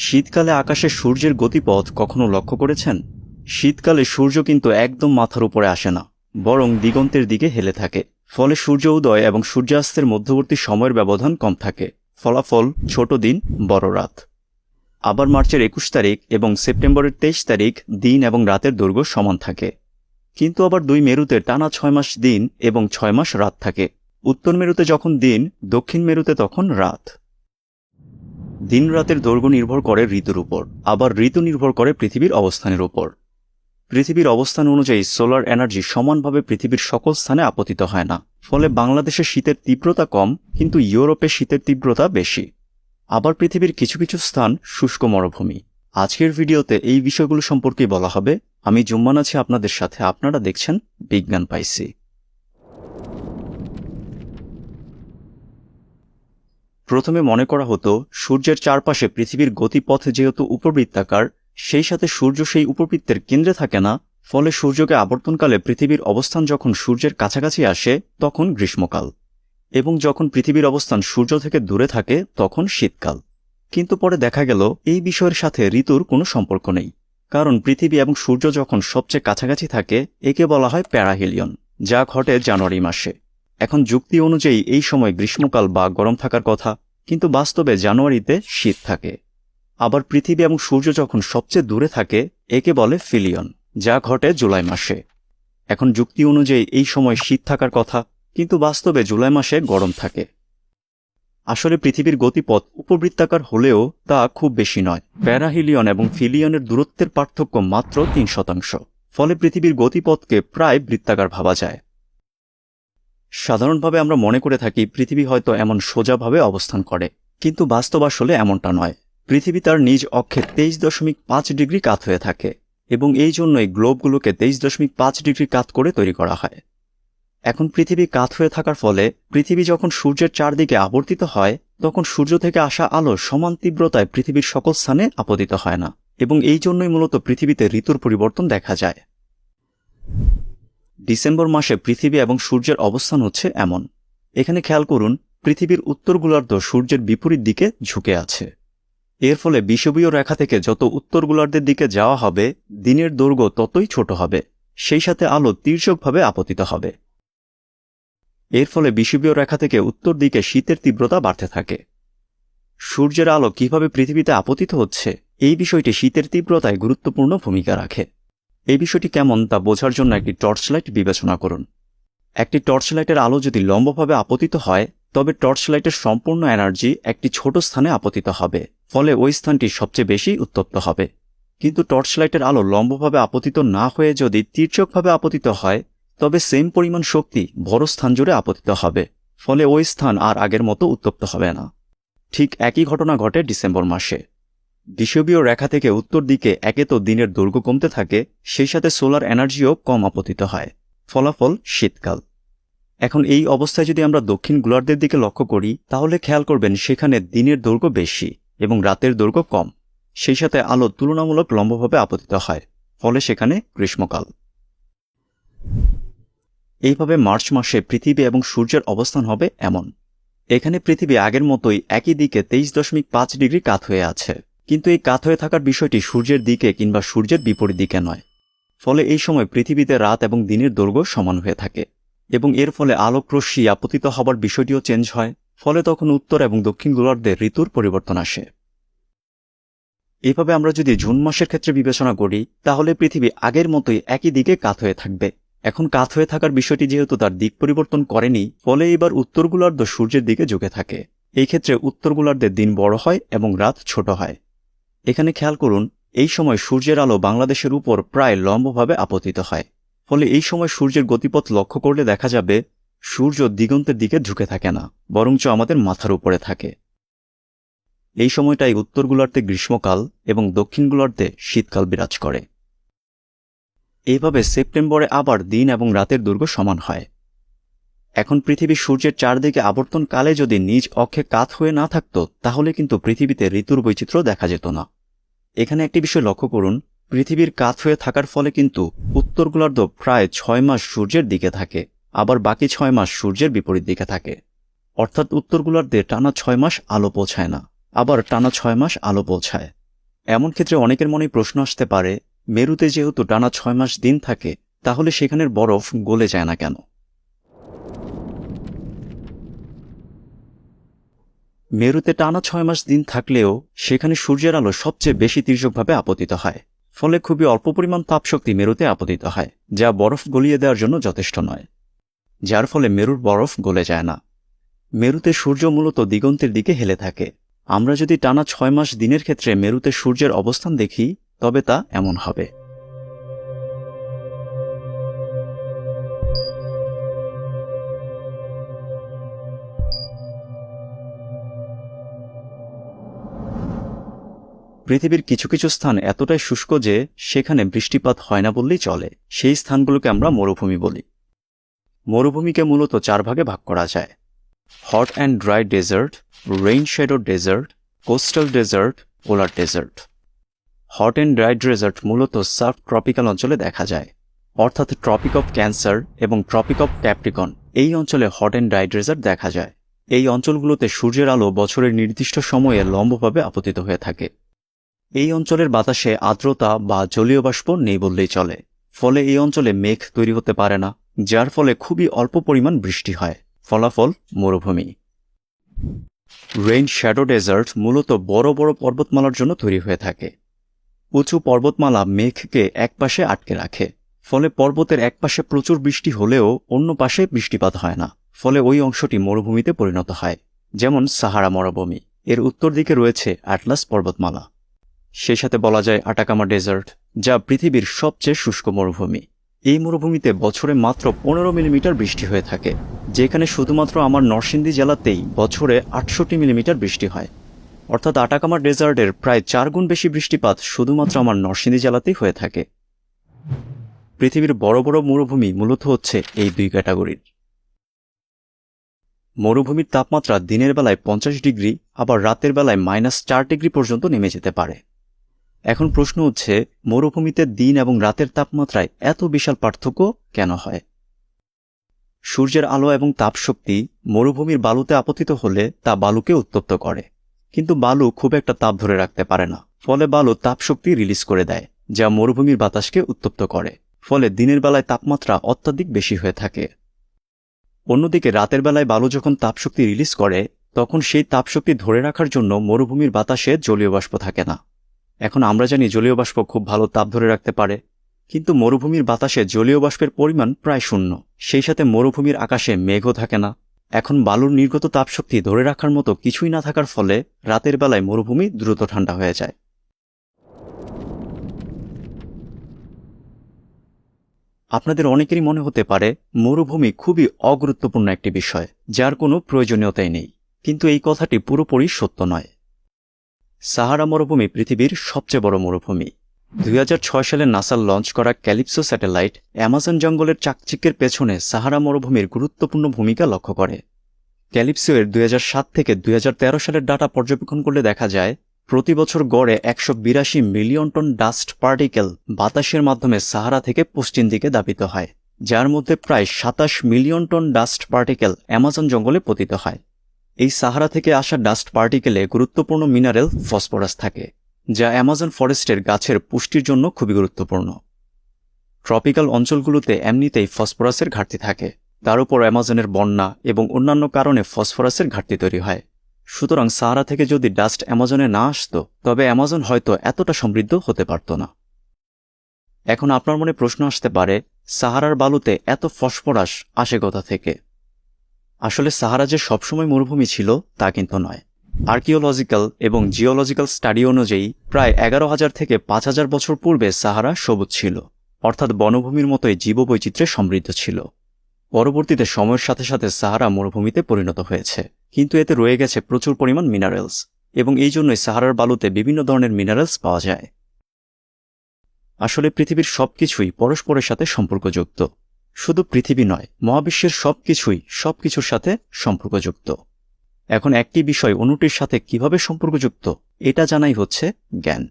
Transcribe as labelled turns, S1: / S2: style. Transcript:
S1: শীতকালে আকাশে সূর্যের গতিপথ কখনো লক্ষ্য করেছেন? শীতকালে সূর্য কিন্তু একদম মাথার উপরে আসে না, বরং দিগন্তের দিকে হেলে থাকে। ফলে সূর্য উদয় এবং সূর্যাস্তের মধ্যবর্তী সময়ের ব্যবধান কম থাকে। ফলাফল, ছোট দিন, বড় রাত। আবার মার্চের একুশ তারিখ এবং সেপ্টেম্বরের তেইশ তারিখ দিন এবং রাতের দৈর্ঘ্য সমান থাকে। কিন্তু আবার দুই মেরুতে টানা ছয় মাস দিন এবং ছয় মাস রাত থাকে। উত্তর মেরুতে যখন দিন, দক্ষিণ মেরুতে তখন রাত। দিন রাতের দৈর্ঘ্য নির্ভর করে ঋতুর উপর, আবার ঋতু নির্ভর করে পৃথিবীর অবস্থানের উপর। পৃথিবীর অবস্থান অনুযায়ী সোলার এনার্জি সমানভাবে পৃথিবীর সকল স্থানে আপতিত হয় না, ফলে বাংলাদেশে শীতের তীব্রতা কম, কিন্তু ইউরোপে শীতের তীব্রতা বেশি। আবার পৃথিবীর কিছু কিছু স্থান শুষ্ক মরুভূমি। আজকের ভিডিওতে এই বিষয়গুলো সম্পর্কে বলা হবে। আমি জুম্মান আছি আপনাদের সাথে, আপনারা দেখছেন বিজ্ঞান পাইসি। প্রথমে মনে করা হতো, সূর্যের চারপাশে পৃথিবীর গতিপথ যেহেতু উপবৃত্তাকার, সেই সাথে সূর্য সেই উপবৃত্তের কেন্দ্রে থাকে না, ফলে সূর্যকে আবর্তনকালে পৃথিবীর অবস্থান যখন সূর্যের কাছাকাছি আসে, তখন গ্রীষ্মকাল। এবং যখন পৃথিবীর অবস্থান সূর্য থেকে দূরে থাকে, তখন শীতকাল। কিন্তু পরে দেখা গেল, এই বিষয়ের সাথে ঋতুর কোনো সম্পর্ক নেই। কারণ পৃথিবী এবং সূর্য যখন সবচেয়ে কাছাকাছি থাকে, একে বলা হয় প্যারাহিলিয়ন, যা ঘটে জানুয়ারি মাসে। এখন যুক্তি অনুযায়ী এই সময় গ্রীষ্মকাল বা গরম থাকার কথা, কিন্তু বাস্তবে জানুয়ারিতে শীত থাকে। আবার পৃথিবী এবং সূর্য যখন সবচেয়ে দূরে থাকে, একে বলে ফিলিয়ন, যা ঘটে জুলাই মাসে। এখন যুক্তি অনুযায়ী এই সময় শীত থাকার কথা, কিন্তু বাস্তবে জুলাই মাসে গরম থাকে। আসলে পৃথিবীর গতিপথ উপবৃত্তাকার হলেও তা খুব বেশি নয়। প্যারাহিলিয়ন এবং ফিলিয়নের দূরত্বের পার্থক্য মাত্র তিন শতাংশ। ফলে পৃথিবীর গতিপথকে প্রায় বৃত্তাকার ভাবা যায়। সাধারণভাবে আমরা মনে করে থাকি পৃথিবী হয়তো এমন সোজাভাবে অবস্থান করে, কিন্তু বাস্তব আসলে এমনটা নয়। পৃথিবী তার নিজ অক্ষে তেইশ দশমিক পাঁচ ডিগ্রি কাত হয়ে থাকে এবং এই জন্যই গ্লোবগুলোকে তেইশ দশমিক পাঁচ ডিগ্রি কাত করে তৈরি করা হয়। এখন পৃথিবী কাত হয়ে থাকার ফলে পৃথিবী যখন সূর্যের চারদিকে আবর্তিত হয়, তখন সূর্য থেকে আসা আলো সমান তীব্রতায় পৃথিবীর সকল স্থানে আপতিত হয় না, এবং এই জন্যই মূলত পৃথিবীতে ঋতুর পরিবর্তন দেখা যায়। ডিসেম্বর মাসে পৃথিবী এবং সূর্যের অবস্থান হচ্ছে এমন। এখানে খেয়াল করুন, পৃথিবীর উত্তর গোলার্ধ সূর্যের বিপরীত দিকে ঝুঁকে আছে। এর ফলে বিষুবীয় রেখা থেকে যত উত্তর গোলার্ধের দিকে যাওয়া হবে, দিনের দৈর্ঘ্য ততই ছোট হবে, সেই সাথে আলো তীর্যকভাবে আপতিত হবে। এর ফলে বিষুবীয় রেখা থেকে উত্তর দিকে শীতের তীব্রতা বাড়তে থাকে। সূর্যের আলো কীভাবে পৃথিবীতে আপতিত হচ্ছে, এই বিষয়টি শীতের তীব্রতায় গুরুত্বপূর্ণ ভূমিকা রাখে। এই বিষয়টি কেমন তা বোঝার জন্য একটি টর্চ লাইট বিবেচনা করুন। একটি টর্চ লাইটের আলো যদি লম্বভাবে আপতিত হয়, তবে টর্চ লাইটের সম্পূর্ণ এনার্জি একটি ছোট স্থানে আপতিত হবে, ফলে ওই স্থানটি সবচেয়ে বেশি উত্তপ্ত হবে। কিন্তু টর্চ লাইটের আলো লম্বভাবে আপতিত না হয়ে যদি তীর্যকভাবে আপতিত হয়, তবে সেম পরিমাণ শক্তি বড় স্থান জুড়ে আপতিত হবে, ফলে ওই স্থান আর আগের মতো উত্তপ্ত হবে না। ঠিক একই ঘটনা ঘটে ডিসেম্বর মাসে। বিষুবীয় রেখা থেকে উত্তর দিকে একে তো দিনের দৈর্ঘ্য কমতে থাকে, সেই সাথে সোলার এনার্জিও কম আপতিত হয়। ফলাফল শীতকাল। এখন এই অবস্থায় যদি আমরা দক্ষিণ গোলার্ধের দিকে লক্ষ্য করি, তাহলে খেয়াল করবেন সেখানে দিনের দৈর্ঘ্য বেশি এবং রাতের দৈর্ঘ্য কম। সেই সাথে আলো তুলনামূলক লম্বভাবে আপতিত হয়, ফলে সেখানে গ্রীষ্মকাল। এইভাবে মার্চ মাসে পৃথিবী এবং সূর্যের অবস্থান হবে এমন। এখানে পৃথিবী আগের মতোই একই দিকে তেইশ দশমিক পাঁচ ডিগ্রি কাত হয়ে আছে। কিন্তু এই কাত হয়ে থাকার বিষয়টি সূর্যের দিকে কিংবা সূর্যের বিপরীত দিকে নয়। ফলে এই সময় পৃথিবীতে রাত এবং দিনের দৈর্ঘ্য সমান হয়ে থাকে এবং এর ফলে আলোক রশ্মি আপতিত হবার বিষয়টিও চেঞ্জ হয়, ফলে তখন উত্তর এবং দক্ষিণ গোলার্ধে ঋতুর পরিবর্তন আসে। এভাবে আমরা যদি জুন মাসের ক্ষেত্রে বিবেচনা করি, তাহলে পৃথিবী আগের মতোই একই দিকে কাত হয়ে থাকবে। এখন কাত হয়ে থাকার বিষয়টি যেহেতু তার দিক পরিবর্তন করেনি, ফলে এবার উত্তর গোলার্ধ সূর্যের দিকে ঝুঁকে থাকে। এই ক্ষেত্রে উত্তর গোলার্ধের দিন বড় হয় এবং রাত ছোট হয়। এখানে খেয়াল করুন, এই সময় সূর্যের আলো বাংলাদেশের উপর প্রায় লম্বভাবে আপতিত হয়। ফলে এই সময় সূর্যের গতিপথ লক্ষ্য করলে দেখা যাবে, সূর্য দিগন্তের দিকে ঝুঁকে থাকে না, বরঞ্চ আমাদের মাথার উপরে থাকে। এই সময়টাই উত্তর গোলার্ধে গ্রীষ্মকাল এবং দক্ষিণ গোলার্ধে শীতকাল বিরাজ করে। এইভাবে সেপ্টেম্বরে আবার দিন এবং রাতের দুর্গ সমান হয়। এখন পৃথিবী সূর্যের চারদিকে আবর্তন কালে যদি নিজ অক্ষে কাত হয়ে না থাকত, তাহলে কিন্তু পৃথিবীতে ঋতুর বৈচিত্র্য দেখা যেত না। এখানে একটি বিষয় লক্ষ্য করুন, পৃথিবীর কাত হয়ে থাকার ফলে কিন্তু উত্তর গোলার্ধ প্রায় ছয় মাস সূর্যের দিকে থাকে, আবার বাকি ছয় মাস সূর্যের বিপরীত দিকে থাকে। অর্থাৎ উত্তর গোলার্ধে টানা ছয় মাস আলো পৌঁছায় না, আবার টানা ছয় মাস আলো পৌঁছায়। এমন ক্ষেত্রে অনেকের মনে প্রশ্ন আসতে পারে, মেরুতে যেহেতু টানা ছয় মাস দিন থাকে, তাহলে সেখানের বরফ গলে যায় না কেন? মেরুতে টানা ছয় মাস দিন থাকলেও সেখানে সূর্যের আলো সবচেয়ে বেশি তীর্যকভাবে আপতিত হয়, ফলে খুবই অল্প পরিমাণ তাপশক্তি মেরুতে আপতিত হয়, যা বরফ গলিয়ে দেওয়ার জন্য যথেষ্ট নয়। যার ফলে মেরুর বরফ গলে যায় না। মেরুতে সূর্য মূলত দিগন্তের দিকে হেলে থাকে। আমরা যদি টানা ছয় মাস দিনের ক্ষেত্রে মেরুতে সূর্যের অবস্থান দেখি, তবে তা এমন হবে। পৃথিবীর কিছু কিছু স্থান এতটাই শুষ্ক যে সেখানে বৃষ্টিপাত হয় না বললেই চলে। সেই স্থানগুলোকে আমরা মরুভূমি বলি। মরুভূমিকে মূলত চার ভাগে ভাগ করা যায়। Hot and dry desert, rain shadow desert, coastal desert, polar desert. Hot and dry desert মূলত সাব ট্রপিক্যাল অঞ্চলে দেখা যায়, অর্থাৎ ট্রপিক অফ ক্যান্সার এবং ট্রপিক অফ ক্যাপ্রিকন এই অঞ্চলে হট অ্যান্ড ড্রাই ডেজার্ট দেখা যায়। এই অঞ্চলগুলোতে সূর্যের আলো বছরের নির্দিষ্ট সময়ে লম্বভাবে আপতিত হয়ে থাকে। এই অঞ্চলের বাতাসে আর্দ্রতা বা জলীয় বাষ্প নেই বললেই চলে। ফলে এই অঞ্চলে মেঘ তৈরি হতে পারে না, যার ফলে খুবই অল্প পরিমাণ বৃষ্টি হয়। ফলাফল, মরুভূমি। রেইন শ্যাডো ডেজার্ট মূলত বড় বড় পর্বতমালার জন্য তৈরি হয়ে থাকে। উঁচু পর্বতমালা মেঘকে একপাশে আটকে রাখে, ফলে পর্বতের একপাশে প্রচুর বৃষ্টি হলেও অন্য পাশে বৃষ্টিপাত হয় না, ফলে ওই অংশটি মরুভূমিতে পরিণত হয়, যেমন সাহারা মরুভূমি। এর উত্তর দিকে রয়েছে অ্যাটলাস পর্বতমালা। সেই সাথে বলা যায় আটাকামা ডেজার্ট, যা পৃথিবীর সবচেয়ে শুষ্ক মরুভূমি। এই মরুভূমিতে বছরে মাত্র পনেরো মিলিমিটার বৃষ্টি হয়ে থাকে, যেখানে শুধুমাত্র আমার নরসিংদী জেলাতেই বছরে আটষট্টি মিলিমিটার বৃষ্টি হয়। অর্থাৎ আটাকামা ডেজার্টের প্রায় চার গুণ বেশি বৃষ্টিপাত শুধুমাত্র আমার নরসিংদী জেলাতেই হয়ে থাকে। পৃথিবীর বড় বড় মরুভূমি মূলত হচ্ছে এই দুই ক্যাটাগরির। মরুভূমির তাপমাত্রা দিনের বেলায় পঞ্চাশ ডিগ্রি, আবার রাতের বেলায় মাইনাস চার ডিগ্রি পর্যন্ত নেমে যেতে পারে। এখন প্রশ্ন হচ্ছে মরুভূমিতে দিন এবং রাতের তাপমাত্রায় এত বিশাল পার্থক্য কেন হয়? সূর্যের আলো এবং তাপশক্তি মরুভূমির বালুতে আপতিত হলে তা বালুকে উত্তপ্ত করে। কিন্তু বালু খুব একটা তাপ ধরে রাখতে পারে না। ফলে বালু তাপশক্তি রিলিজ করে দেয়, যা মরুভূমির বাতাসকে উত্তপ্ত করে। ফলে দিনের বেলায় তাপমাত্রা অত্যাধিক বেশি হয়ে থাকে। অন্যদিকে রাতের বেলায় বালু যখন তাপশক্তি রিলিজ করে, তখন সেই তাপশক্তি ধরে রাখার জন্য মরুভূমির বাতাসে জলীয় বাষ্প থাকে না। এখন আমরা জানি জলীয় বাষ্প খুব ভালো তাপ ধরে রাখতে পারে, কিন্তু মরুভূমির বাতাসে জলীয় বাষ্পের পরিমাণ প্রায় শূন্য। সেই সাথে মরুভূমির আকাশে মেঘও থাকে না। এখন বালুর নির্গত তাপশক্তি ধরে রাখার মতো কিছুই না থাকার ফলে রাতের বেলায় মরুভূমি দ্রুত ঠান্ডা হয়ে যায়। আপনাদের অনেকেরই মনে হতে পারে, মরুভূমি খুবই অগুরুত্বপূর্ণ একটি বিষয়, যার কোনো প্রয়োজনীয়তাই নেই। কিন্তু এই কথাটি পুরোপুরি সত্য নয়। সাহারা মরুভূমি পৃথিবীর সবচেয়ে বড় মরুভূমি। দুই হাজার ছয় সালে নাসার লঞ্চ করা ক্যালিপসো স্যাটেলাইট অ্যামাজন জঙ্গলের চাকচিক্যের পেছনে সাহারা মরুভূমির গুরুত্বপূর্ণ ভূমিকা লক্ষ্য করে। ক্যালিপসো এর দুই হাজার সাত থেকে দুই হাজার তেরো সালের ডাটা পর্যবেক্ষণ করলে দেখা যায়, প্রতি বছর গড়ে একশো বিরাশি মিলিয়ন টন ডাস্ট পার্টিকেল বাতাসের মাধ্যমে সাহারা থেকে পশ্চিম দিকে দাবিত হয়, যার মধ্যে প্রায় সাতাশ million ton dust particle Amazon জঙ্গলে পতিত হয়। এই সাহারা থেকে আসা ডাস্ট পার্টিকেলে গুরুত্বপূর্ণ মিনারেল ফসফরাস থাকে, যা অ্যামাজন ফরেস্টের গাছের পুষ্টির জন্য খুবই গুরুত্বপূর্ণ। ট্রপিক্যাল অঞ্চলগুলোতে এমনিতেই ফসফরাসের ঘাটতি থাকে। তার উপর অ্যামাজনের বন্যা এবং অন্যান্য কারণে ফসফরাসের ঘাটতি তৈরি হয়। সুতরাং সাহারা থেকে যদি ডাস্ট অ্যামাজনে না আসত, তবে অ্যামাজন হয়তো এতটা সমৃদ্ধ হতে পারত না। এখন আপনার মনে প্রশ্ন আসতে পারে, সাহারার বালুতে এত ফসফরাস আসে কোথা থেকে? আসলে সাহারা যে সবসময় মরুভূমি ছিল তা কিন্তু নয়। আর্কিওলজিক্যাল এবং জিওলজিক্যাল স্টাডি অনুযায়ী প্রায় এগারো হাজার থেকে পাঁচ হাজার বছর পূর্বে সাহারা সবুজ ছিল, অর্থাৎ বনভূমির মতোই জীববৈচিত্র্যে সমৃদ্ধ ছিল। পরবর্তীতে সময়ের সাথে সাথে সাহারা মরুভূমিতে পরিণত হয়েছে, কিন্তু এতে রয়ে গেছে প্রচুর পরিমাণ মিনারেলস এবং এই জন্যই সাহারার বালুতে বিভিন্ন ধরনের মিনারেলস পাওয়া যায়। আসলে পৃথিবীর সবকিছুই পরস্পরের সাথে সম্পর্কযুক্ত। শুধু পৃথিবী নয়, মহাবিশ্বের সবকিছুই সবকিছুর সাথে সম্পর্কযুক্ত। এখন একটি বিষয় অন্যটির সাথে কীভাবে সম্পর্কযুক্ত, এটা জানাই হচ্ছে জ্ঞান।